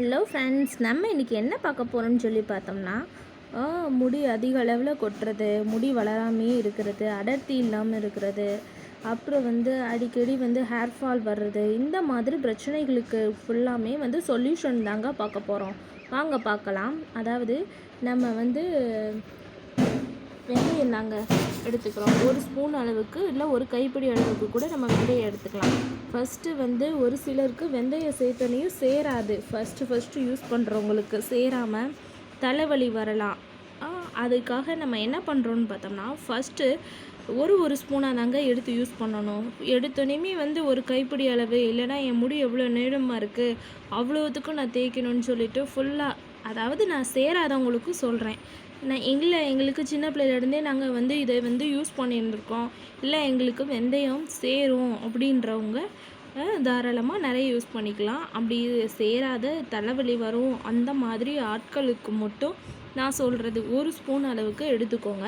Hello friends நம்ம இன்றைக்கி என்ன பார்க்க போகிறோம்னு சொல்லி பார்த்தோம்னா முடி அதிக அளவில் கொட்டுறது முடி வளராமையே இருக்கிறது அடர்த்தி இல்லாமல் இருக்கிறது அப்புறம் வந்து அடிக்கடி வந்து ஹேர் ஃபால் வர்றது இந்த மாதிரி பிரச்சனைகளுக்கு ஃபுல்லாமே வந்து சொல்யூஷன் தாங்க பார்க்க போகிறோம் வாங்க பார்க்கலாம். அதாவது நம்ம வந்து வெந்தயம் நாங்கள் எடுத்துக்கிறோம். ஒரு ஸ்பூன் அளவுக்கு இல்லை ஒரு கைப்பிடி அளவுக்கு கூட நம்ம வெந்தயம் எடுத்துக்கலாம். ஃபஸ்ட்டு வந்து ஒரு சிலருக்கு வெந்தயம் சேர்த்தனையும் சேராது. ஃபஸ்ட்டு ஃபஸ்ட்டு யூஸ் பண்ணுறவங்களுக்கு சேராமல் தலைவலி வரலாம். அதுக்காக நம்ம என்ன பண்ணுறோன்னு பார்த்தோம்னா ஃபஸ்ட்டு ஒரு ஒரு ஸ்பூனாக தாங்க எடுத்து யூஸ் பண்ணணும். எடுத்தோடனே வந்து ஒரு கைப்பிடி அளவு இல்லைன்னா என் முடி எவ்வளோ நீளமாக இருக்குது அவ்வளோத்துக்கும் நான் தேய்க்கணும்னு சொல்லிட்டு ஃபுல்லாக அதாவது நான் சேராதவங்களுக்கும் சொல்கிறேன் நான் எங்களை எங்களுக்கு சின்ன பிள்ளையிலேருந்தே நாங்கள் வந்து இதை வந்து யூஸ் பண்ணியிருந்துருக்கோம். இல்லை எங்களுக்கு வெந்தயம் சேரும் அப்படின்றவங்க தாராளமாக நிறைய யூஸ் பண்ணிக்கலாம். அப்படி சேராத தலைவலி வரும். அந்த மாதிரி ஆட்களுக்கு மட்டும் நான் சொல்கிறது ஒரு ஸ்பூன் அளவுக்கு எடுத்துக்கோங்க.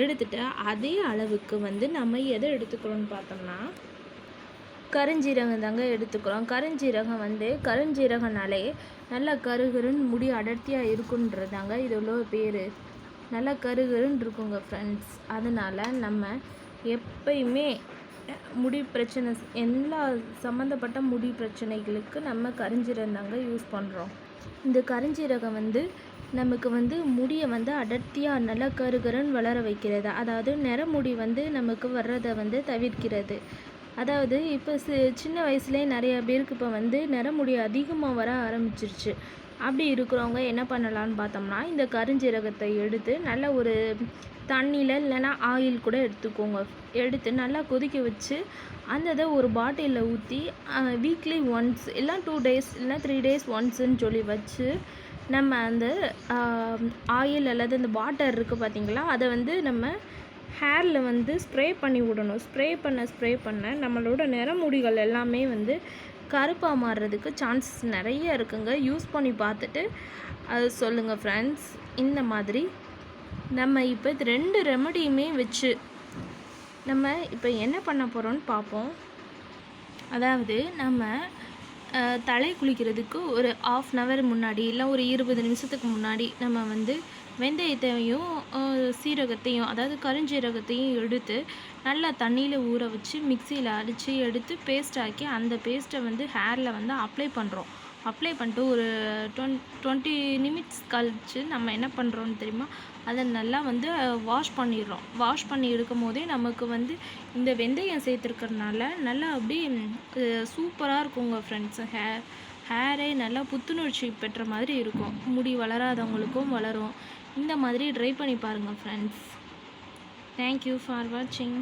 எடுத்துட்டு அதே அளவுக்கு வந்து நம்ம எதை எடுத்துக்கிறோன்னு பார்த்தோம்னா கருஞ்சீரகம் தாங்க எடுத்துக்கிறோம். கருஞ்சீரகம் வந்து கருஞ்சீரகனாலே நல்லா கருகருன்னு முடி அடர்த்தியாக இருக்குன்றதாங்க இதோட பேர். நல்லா கருகருன்னு இருக்குங்க ஃப்ரெண்ட்ஸ் அதனால் நம்ம எப்பயுமே முடி பிரச்சனை எல்லா சம்மந்தப்பட்ட முடி பிரச்சனைகளுக்கு நம்ம கருஞ்சீரகம் தாங்க யூஸ் பண்ணுறோம் இந்த கருஞ்சீரகம் வந்து நமக்கு வந்து முடியை வந்து அடர்த்தியாக நல்லா கருகருன்னு வளர வைக்கிறது. அதாவது நிறமுடி வந்து நமக்கு வர்றதை வந்து தவிர்க்கிறது. அதாவது இப்போ சி சின்ன வயசுலேயே நிறைய பேருக்கு இப்போ வந்து நிறமுடி அதிகமாக வர ஆரம்பிச்சிருச்சு. அப்படி இருக்கிறவங்க என்ன பண்ணலான்னு பார்த்தோம்னா இந்த கருஞ்சீரகத்தை எடுத்து நல்ல ஒரு தண்ணியில் இல்லைன்னா ஆயில் கூட எடுத்துக்கோங்க. எடுத்து நல்லா கொதிக்க வச்சு அந்த இதை ஒரு பாட்டிலில் ஊற்றி வீக்லி ஒன்ஸ் இல்லை டூ டேஸ் இல்லை த்ரீ டேஸ் ஒன்ஸுன்னு சொல்லி வச்சு நம்ம அந்த ஆயில் அல்லது அந்த வாட்டர் இருக்குது பார்த்திங்களா அதை வந்து நம்ம ஹேரில் வந்து ஸ்ப்ரே பண்ணி விடணும். ஸ்ப்ரே பண்ண ஸ்ப்ரே பண்ண நம்மளோட நிறமுடிகள் எல்லாமே வந்து கருப்பாக மாறுறதுக்கு சான்சஸ் நிறைய இருக்குங்க. யூஸ் பண்ணி பார்த்துட்டு அது சொல்லுங்கள் ஃப்ரெண்ட்ஸ் இந்த மாதிரி நம்ம இப்போ இது ரெண்டு ரெமடியுமே வச்சு நம்ம இப்போ என்ன பண்ண போகிறோம்னு பார்ப்போம். அதாவது நம்ம தலை குளிக்கிறதுக்கு ஒரு ஆஃப் அன் ஹவர் முன்னாடி இல்லை ஒரு இருபது நிமிஷத்துக்கு முன்னாடி நம்ம வந்து வெந்தயத்தையும் சீரகத்தையும் அதாவது கருஞ்சீரகத்தையும் எடுத்து நல்லா தண்ணியில் ஊற வச்சு மிக்சியில் அடித்து எடுத்து பேஸ்ட் ஆக்கி அந்த பேஸ்ட்டை வந்து ஹேரில் வந்து அப்ளை பண்ணுறோம் அப்ளை பண்ணிட்டு ஒரு டொன் டுவெண்ட்டி நிமிட்ஸ் கழித்து நம்ம என்ன பண்ணுறோன்னு தெரியுமா? அதை நல்லா வந்து வாஷ் பண்ணிடுறோம். வாஷ் பண்ணி எடுக்கும் போதே நமக்கு வந்து இந்த வெந்தயம் சேர்த்துருக்கறனால நல்லா அப்படியே சூப்பராக இருக்குங்க ஃப்ரெண்ட்ஸ் ஹேர் ஹேரே நல்லா புத்துணர்ச்சி பெற்ற மாதிரி இருக்கும். முடி வளராதவங்களுக்கும் வளரும். இந்த மாதிரி ட்ரை பண்ணி பாருங்கள் ஃப்ரெண்ட்ஸ் தேங்க்யூ ஃபார் வாட்சிங்